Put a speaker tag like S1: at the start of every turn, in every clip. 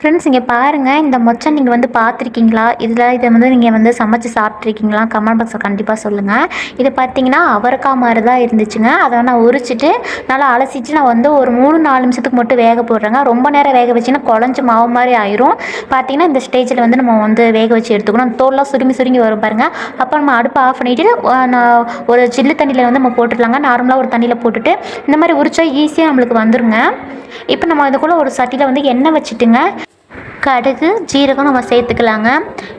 S1: Friends இங்கே பாருங்கள் இந்த மொச்சை நீங்கள் வந்து பார்த்துருக்கீங்களா? இதில் இதை வந்து நீங்கள் வந்து சமைச்சு சாப்பிட்ருக்கீங்களா கமெண்ட் பாக்ஸில் கண்டிப்பாக சொல்லுங்கள் இது பார்த்தீங்கன்னா அவரைக்காய் மாதிரி தான் இருந்துச்சுங்க. அதை நான் உரிச்சிட்டு நல்லா அலசிட்டு நான் வந்து ஒரு மூணு நாலு நிமிஷத்துக்கு மட்டும் வேக போடுறேங்க. ரொம்ப நேரம் வேக வச்சுன்னா குழஞ்சி மாவு மாதிரி ஆயிரும். பார்த்தீங்கன்னா இந்த ஸ்டேஜில் வந்து நம்ம வந்து வேக வச்சு எடுத்துக்கணும். தோல்லாம் சுருங்கி சுருங்கி வரும் பாருங்கள் அப்போ நம்ம அடுப்பை ஆஃப் பண்ணிவிட்டு நான் ஒரு சில்லு தண்ணியில் வந்து நம்ம போட்டுடலாங்க நார்மலாக ஒரு தண்ணியில் போட்டுட்டு இந்த மாதிரி உரிச்சா ஈஸியாக நம்மளுக்கு வந்துருங்க. இப்போ நம்ம இதுக்குள்ளே ஒரு சட்டியில் வந்து எண்ணெய் வச்சுட்டுங்க. கடுகு ஜீரகம் நம்ம சேர்த்துக்கலாங்க.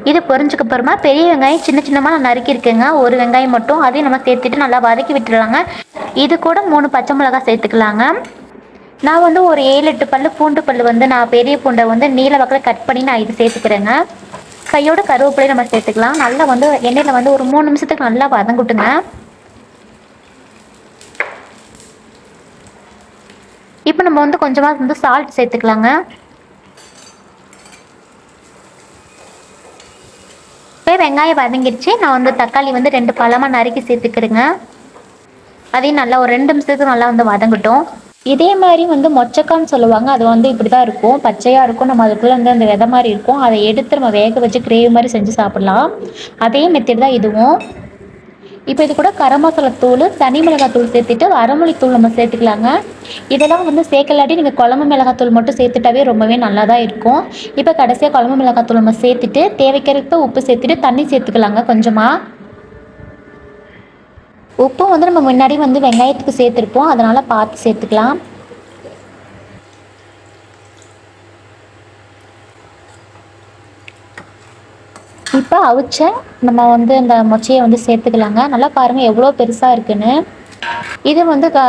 S1: இது பொரிஞ்சதுக்கு அப்புறமா பெரிய வெங்காயம் சின்ன சின்னமாக நான் நறுக்கியிருக்கேங்க. ஒரு வெங்காயம் மட்டும் அதையும் நம்ம சேர்த்துட்டு நல்லா வதக்கி விட்டுடலாங்க. இது கூட மூணு பச்சை மிளகாய் சேர்த்துக்கலாங்க. நான் வந்து ஒரு ஏழு எட்டு பல்லு பூண்டு பல்லு வந்து நான் பெரிய பூண்டை வந்து நீல வாக்கில் கட் பண்ணி நான் இது சேர்த்துக்கிறேங்க. கையோட கருவேப்பிலையும் நம்ம சேர்த்துக்கலாம். நல்லா வந்து எண்ணெயில் வந்து ஒரு மூணு நிமிஷத்துக்கு நல்லா வதங்கிட்டுங்க. இப்போ நம்ம வந்து கொஞ்சமாக வந்து சால்ட் சேர்த்துக்கலாங்க. வெங்காயம் வதங்கிடுச்சு நான் வந்து தக்காளி வந்து ரெண்டு பழமாக நறுக்கி சேர்த்துக்கிறேங்க அதையும் நல்லா ஒரு ரெண்டு நிமிஷத்துக்கு நல்லா வந்து வதங்கட்டும். இதே மாதிரி வந்து மொச்சக்கான்னு சொல்லுவாங்க. அது வந்து இப்படி தான் இருக்கும். பச்சையாக இருக்கும். நம்ம அதுக்குள்ளே வந்து அந்த விதை மாதிரி இருக்கும். அதை எடுத்து நம்ம வேக வச்சு கிரேவி மாதிரி செஞ்சு சாப்பிட்லாம். அதே மெத்தட் தான் இதுவும். இப்போ இது கூட கரம் மசாலா தூள் தனி மிளகாய் தூள் சேர்த்துட்டு வரமொழி தூள் நம்ம சேர்த்துக்கலாங்க. இதெல்லாம் வந்து சேர்க்கலாட்டி நீங்கள் குழம்பு மிளகாத்தூள் மட்டும் சேர்த்துட்டாவே ரொம்பவே நல்லா தான் இருக்கும். இப்போ கடைசியாக குழம்பு மிளகாத்தூள் நம்ம சேர்த்துட்டு தேவைக்கிறப்ப உப்பு சேர்த்துட்டு தண்ணி சேர்த்துக்கலாங்க கொஞ்சமாக உப்பு வந்து நம்ம முன்னாடி வந்து வெங்காயத்துக்கு சேர்த்துருப்போம். அதனால் பார்த்து சேர்த்துக்கலாம். இப்போ அவிச்ச நம்ம வந்து இந்த மொச்சையை வந்து சேர்த்துக்கலாங்க. நல்லா பாருங்கள் எவ்வளோ பெருசாக இருக்குன்னு. இது வந்து க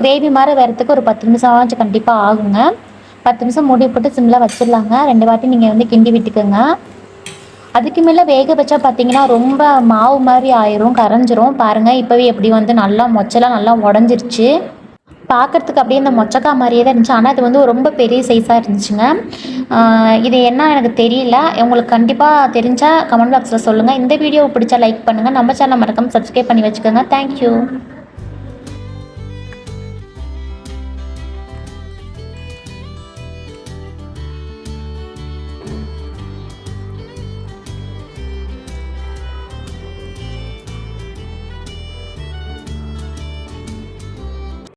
S1: கிரேவி மாதிரி வரத்துக்கு ஒரு பத்து நிமிஷம் ஆச்சு கண்டிப்பாக ஆகுங்க. பத்து நிமிஷம் மூடி போட்டு சிம்மில் வச்சிடலாங்க. ரெண்டு வாட்டி நீங்கள் வந்து கிண்டி விட்டுக்கோங்க. அதுக்கு மேலே வேக வச்சா பார்த்தீங்கன்னா ரொம்ப மாவு மாதிரி ஆயிரும் கரைஞ்சிரும். பாருங்கள் இப்போவே எப்படி வந்து நல்லா மொச்சலாம் நல்லா உடஞ்சிருச்சு. பார்க்குறதுக்கு அப்படியே இந்த மொச்சக்கா மாதிரியே தான் இருந்துச்சு. ஆனால் இது வந்து ரொம்ப பெரிய சைஸாக இருந்துச்சுங்க. இது என்ன எனக்கு தெரியல. உங்களுக்கு கண்டிப்பாக தெரிஞ்சால் கமெண்ட் பாக்ஸில் சொல்லுங்கள் இந்த வீடியோ பிடிச்சா லைக் பண்ணுங்கள் நம்ம சேனல் மறக்காமல் சப்ஸ்கிரைப் பண்ணி வச்சுக்கோங்க. தேங்க்யூ